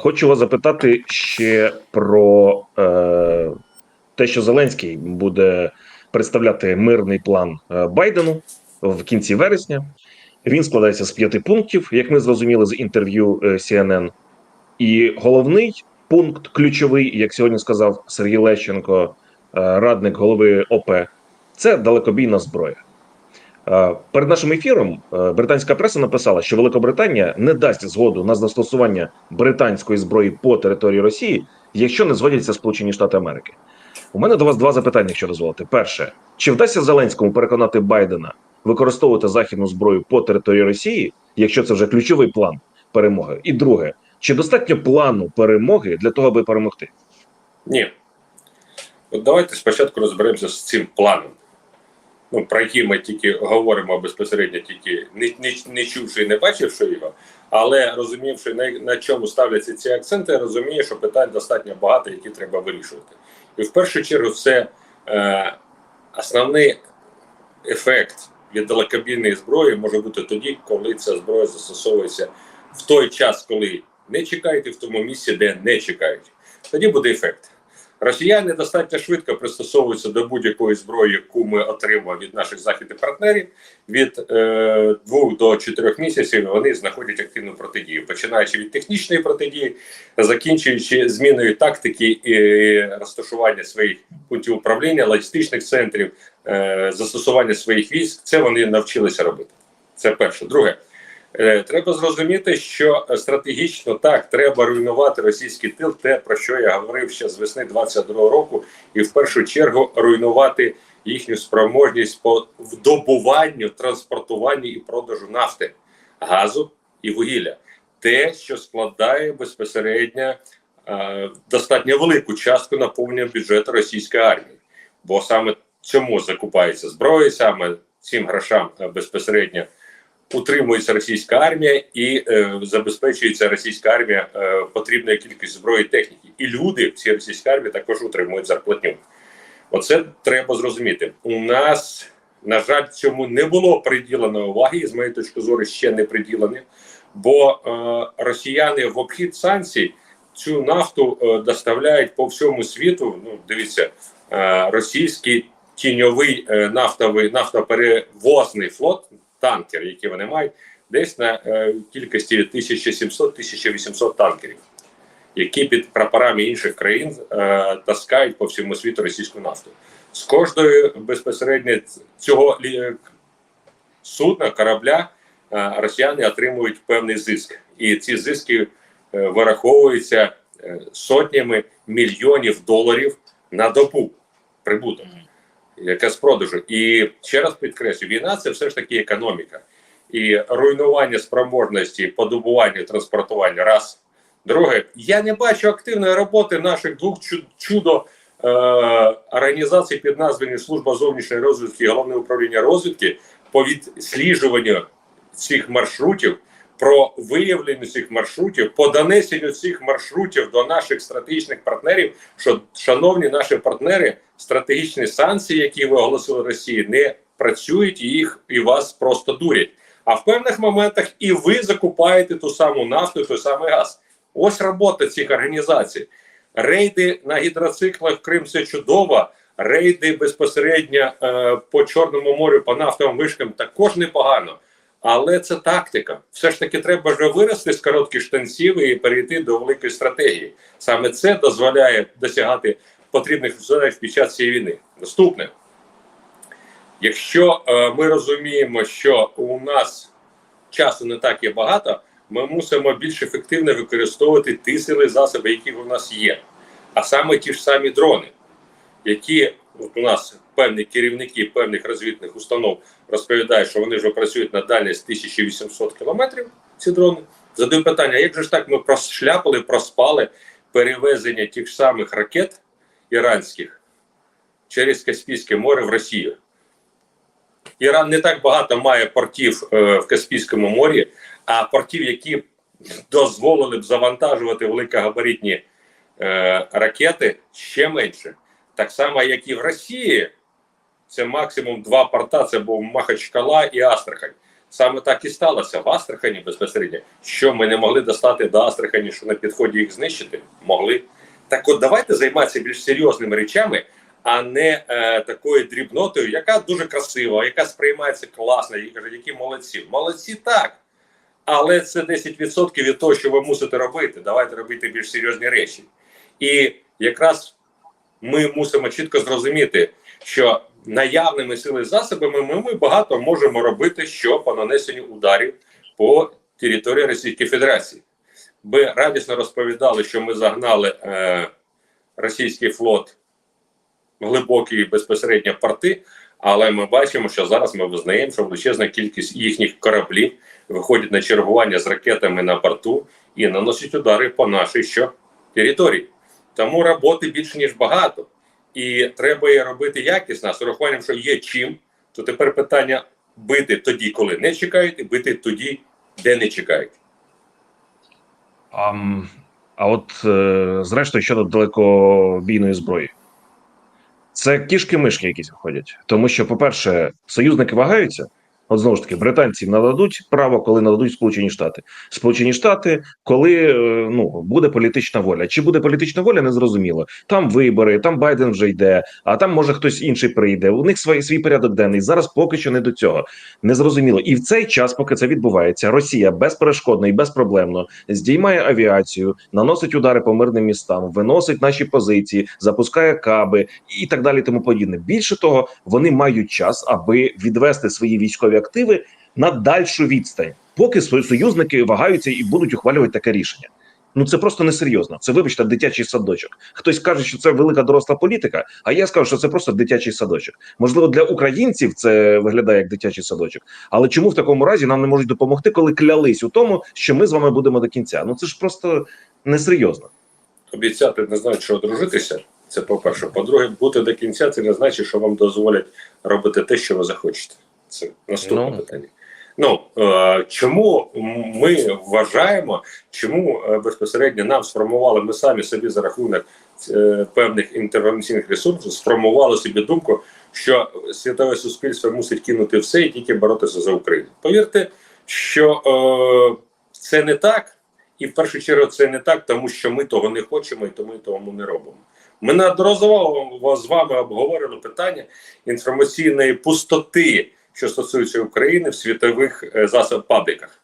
Хочу вас запитати ще про е, те, що Зеленський буде представляти мирний план е, Байдену в кінці вересня. Він складається з п'яти пунктів, як ми зрозуміли з інтерв'ю е, CNN. І головний пункт, ключовий, як сьогодні сказав Сергій Лещенко, е, радник голови ОП, це далекобійна зброя. Е, Перед нашим ефіром е, британська преса написала, що Великобританія не дасть згоду на застосування британської зброї по території Росії, якщо не згодяться Сполучені Штати Америки. У мене до вас два запитання, якщо дозволите. Перше, чи вдасться Зеленському переконати Байдена використовувати західну зброю по території Росії, якщо це вже ключовий план перемоги? І друге, чи достатньо плану перемоги для того, аби перемогти? Ні. От давайте спочатку розберемося з цим планом, ну, про який ми тільки говоримо безпосередньо, тільки не, не, не чувши і не бачивши його, але розумівши, на, на чому ставляться ці акценти, я розумію, що питань достатньо багато, які треба вирішувати. І в першу чергу, це е, основний ефект від далекобійної зброї може бути тоді, коли ця зброя застосовується в той час, коли не чекають, і в тому місці, де не чекають. Тоді буде ефект. Росіяни достатньо швидко пристосовуються до будь-якої зброї, яку ми отримуємо від наших західних партнерів. Від е, двох до чотирьох місяців вони знаходять активну протидію, починаючи від технічної протидії, закінчуючи зміною тактики і розташування своїх пунктів управління, логістичних центрів, е, застосування своїх військ. Це вони навчилися робити. Це перше. Друге. Е, Треба зрозуміти, що стратегічно так треба руйнувати російський тил, те про що я говорив ще з весни 22-го року, і в першу чергу руйнувати їхню спроможність по вдобуванню, транспортуванню і продажу нафти, газу і вугілля, те, що складає безпосередньо е, достатньо велику частку наповнення бюджету російської армії, бо саме цьому закупається зброя, саме цим грошам е, безпосередньо утримується російська армія і е, забезпечується російська армія е, потрібною кількістю зброї і техніки. І люди в цій російській армії також утримують зарплатню. Оце треба зрозуміти. У нас, на жаль, цьому не було приділено уваги, і з моєї точки зору, ще не приділені, бо е, росіяни в обхід санкцій цю нафту е, доставляють по всьому світу. Ну, дивіться, е, російський тіньовий е, нафтовий нафтоперевозний флот танкер, які вони мають, десь на е, кількості 1700-1800 танкерів, які під прапорами інших країн е, таскають по всьому світу російську нафту. З кожної безпосередньо цього судна, корабля, е, росіяни отримують певний зиск. І ці зиски е, вираховуються сотнями мільйонів доларів на добу прибуток яка з продажу. І ще раз підкреслю, війна це все ж таки економіка. І руйнування спроможності подобування транспортування. Раз. Друге, я не бачу активної роботи наших двох чудо е, організацій під назвою Служба зовнішньої розвідки і головне управління розвідки по відсліджуванню цих маршрутів, про виявлення цих маршрутів, по донесенню цих маршрутів до наших стратегічних партнерів, що шановні наші партнери, стратегічні санкції, які ви оголосили Росії, не працюють і їх і вас просто дурять. А в певних моментах і ви закупаєте ту саму нафту, той самий газ. Ось робота цих організацій. Рейди на гідроциклах в Крим це чудово. Рейди безпосередньо е, по Чорному морю, по нафтовим вишкам також непогано. Але це тактика. Все ж таки, треба вже вирости з коротких штанців і перейти до великої стратегії. Саме це дозволяє досягати потрібних результатів під час цієї війни. Наступне, якщо е, ми розуміємо, що у нас часу не так є багато, ми мусимо більш ефективно використовувати ті сили засоби, які у нас є, а саме ті ж самі дрони, які от у нас певні керівники певних розвідних установ розповідають, що вони вже працюють на дальність 1800 кілометрів. Ці дрони задаю питання: як же ж так ми прошляпали, проспали перевезення тих самих ракет іранських через Каспійське море в Росію? Іран не так багато має портів е, в Каспійському морі, а портів, які дозволили б завантажувати великогабаритні е, ракети, ще менше. Так само, як і в Росії, це максимум два порта: це був Махачкала і Астрахань. саме так і сталося в Астрахані безпосередньо. Що ми не могли достати до Астрахані, що на підході їх знищити? Могли. Так от давайте займатися більш серйозними речами, а не е, такою дрібнотою, яка дуже красива, яка сприймається класно, і кажуть, які молодці. Молодці так. Але це 10% від того, що ви мусите робити. Давайте робити більш серйозні речі. І якраз ми мусимо чітко зрозуміти, що наявними сили засобами ми, ми багато можемо робити, що по нанесенню ударів по території Російської Федерації. Ви радісно розповідали, що ми загнали е, російський флот в глибокі безпосередньо порти, але ми бачимо, що зараз ми визнаємо, що величезна кількість їхніх кораблів виходять на чергування з ракетами на борту і наносять удари по нашій що території. Тому роботи більше ніж багато, і треба її робити якісно, з урахуванням, що є чим. То тепер питання бити тоді, коли не чекають, і бити тоді, де не чекають. А, а от е, зрештою щодо далекобійної зброї, це кішки-мишки якісь виходять. Тому що, по-перше, союзники вагаються. От знову ж таки, британці нададуть право, коли нададуть Сполучені Штати. Сполучені Штати, коли е, ну буде політична воля. Чи буде політична воля, не зрозуміло. Там вибори, там Байден вже йде, а там може хтось інший прийде. У них свій, свій порядок денний. Зараз поки що не до цього. Не зрозуміло. І в цей час, поки це відбувається, Росія безперешкодно і безпроблемно здіймає авіацію, наносить удари по мирним містам, виносить наші позиції, запускає каби і так далі. Тому подібне. Більше того, вони мають час, аби відвести свої військові активи на дальшу відстань, поки союзники вагаються і будуть ухвалювати таке рішення. Ну це просто несерйозно. Це вибачте, дитячий садочок. Хтось каже, що це велика доросла політика. А я скажу, що це просто дитячий садочок. Можливо, для українців це виглядає як дитячий садочок. Але чому в такому разі нам не можуть допомогти, коли клялись у тому, що ми з вами будемо до кінця? Ну це ж просто несерйозно. Обіцяти не значить, що одружитися. Це по-перше. По-друге, бути до кінця це не значить, що вам дозволять робити те, що ви захочете. Це наступне Ну. питання. Ну е, чому ми вважаємо, чому е, безпосередньо нам сформували ми самі собі за рахунок е, певних інтервенційних ресурсів, сформували собі думку, що світове суспільство мусить кинути все і тільки боротися за Україну. Повірте, що е, це не так, і в першу чергу це не так, тому що ми того не хочемо і тому того не робимо. Ми неодноразово з вами обговорили питання інформаційної пустоти, що стосується України в світових е, засоб пабліках.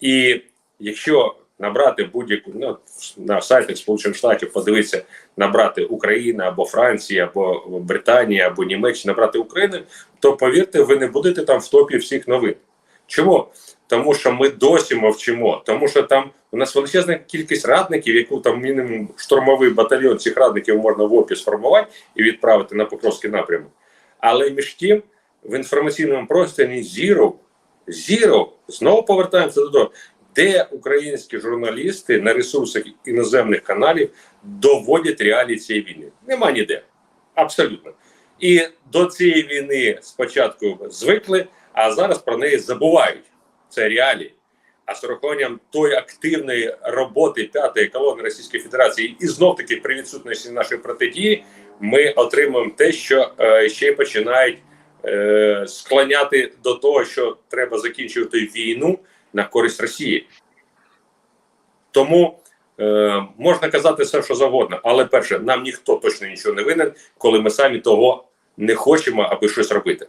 І якщо набрати будь-яку ну, на сайтах Сполучених Штатів, подивитися, набрати Україна або Франція, або Британія, або Німеччина, набрати Україну, то повірте, ви не будете там в топі всіх новин. Чому? Тому що ми досі мовчимо, тому що там у нас величезна кількість радників, яку там мінімум штурмовий батальйон цих радників можна в опі сформувати і відправити на Покровський напрямок. Але між тим в інформаційному просторі зіро, зіро, знову повертаємося до того, де українські журналісти на ресурсах іноземних каналів доводять реалії цієї війни. Нема ніде. Абсолютно. І до цієї війни спочатку звикли, а зараз про неї забувають. Це реалії. А з урахуванням тої активної роботи п'ятої колони Російської Федерації і знов таки при відсутності нашої протидії, ми отримуємо те, що е, ще починають е, склоняти до того, що треба закінчувати війну на користь Росії. Тому е, можна казати все, що завгодно, але перше, нам ніхто точно нічого не винен, коли ми самі того не хочемо, аби щось робити.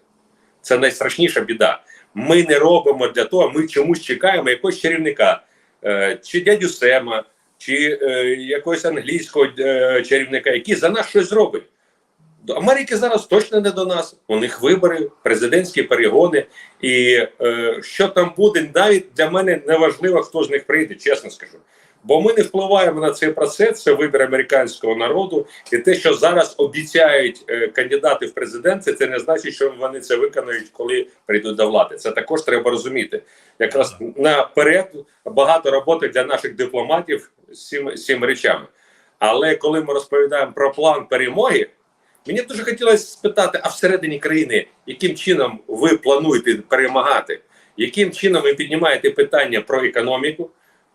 Це найстрашніша біда. Ми не робимо для того, ми чомусь чекаємо якогось чарівника, е, чи дядю Сема, чи е, якогось англійського е, чарівника, який за нас щось зробить. До Америки зараз точно не до нас. У них вибори, президентські перегони. І е, що там буде, навіть для мене не важливо, хто з них прийде, чесно скажу. Бо ми не впливаємо на цей процес, це вибір американського народу, і те, що зараз обіцяють е, кандидати в президенти, це не значить, що вони це виконають, коли прийдуть до влади. Це також треба розуміти. Якраз наперед багато роботи для наших дипломатів з цим, з цими речами. Але коли ми розповідаємо про план перемоги, мені дуже хотілося спитати: а всередині країни, яким чином ви плануєте перемагати? Яким чином ви піднімаєте питання про економіку?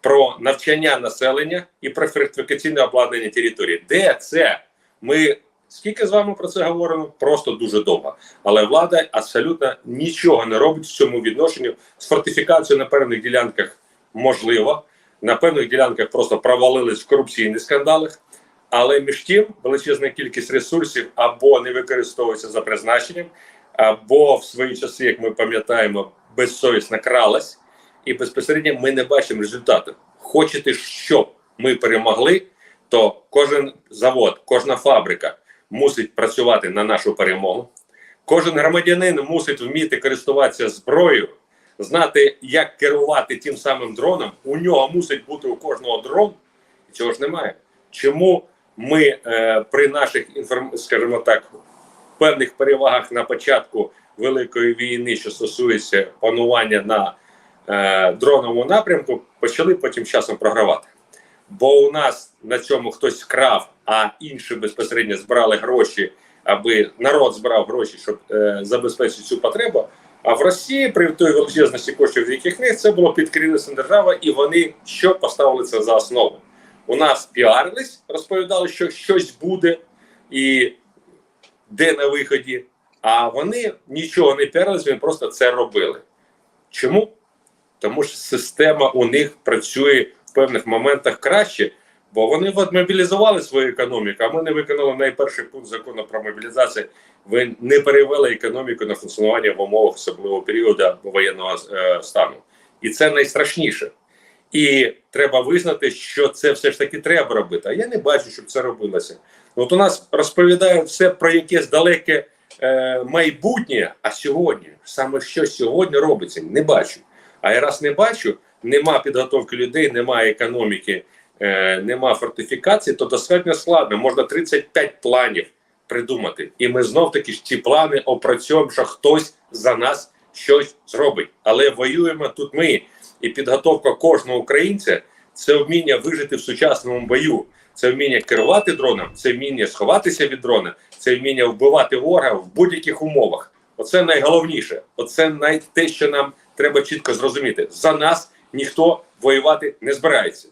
про навчання населення і про фортифікаційне обладнання території. Де це? Ми Скільки з вами про це говоримо? Просто дуже довго. Але влада абсолютно нічого не робить в цьому відношенні. З фортифікацією на певних ділянках можливо, на певних ділянках просто провалились в корупційних скандалах. Але між тим величезна кількість ресурсів або не використовується за призначенням, або в свої часи, як ми пам'ятаємо, безсовісно кралась, і безпосередньо ми не бачимо результату. Хочете, щоб ми перемогли, то кожен завод, кожна фабрика мусить працювати на нашу перемогу. Кожен громадянин мусить вміти користуватися зброєю, знати, як керувати тим самим дроном. У нього мусить бути у кожного дрон. І цього ж немає. Чому ми е, при наших інформ... скажімо так, певних перевагах на початку великої війни, що стосується панування на е, дроновому напрямку, почали потім часом програвати? Бо у нас на цьому хтось крав, а інші безпосередньо збирали гроші, аби народ збирав гроші, щоб е, забезпечити цю потребу. А в Росії при той величезності коштів, в яких них це було під керівництвом держави, і вони що поставили це за основу. У нас піарились, розповідали, що щось буде і де на виході. А вони нічого не піарились, вони просто це робили. Чому? Тому що система у них працює в певних моментах краще, бо вони мобілізували свою економіку, а ми не виконали найперший пункт закону про мобілізацію. Ви не перевели економіку на функціонування в умовах особливого періоду воєнного е, стану. І це найстрашніше. І треба визнати, що це все ж таки треба робити. А я не бачу, щоб це робилося. От у нас розповідають все про якесь далеке е, майбутнє, а сьогодні саме що сьогодні робиться, не бачу. А я раз не бачу, нема підготовки людей, немає економіки, е, нема фортифікації, то достатньо складно. Можна 35 планів придумати. І ми знов таки ж ці плани опрацьовуємо, що хтось за нас щось зробить. Але воюємо тут ми. І підготовка кожного українця це вміння вижити в сучасному бою. Це вміння керувати дроном, це вміння сховатися від дрона, це вміння вбивати ворога в будь-яких умовах. Оце найголовніше. Оце най те, що нам треба чітко зрозуміти. За нас ніхто воювати не збирається.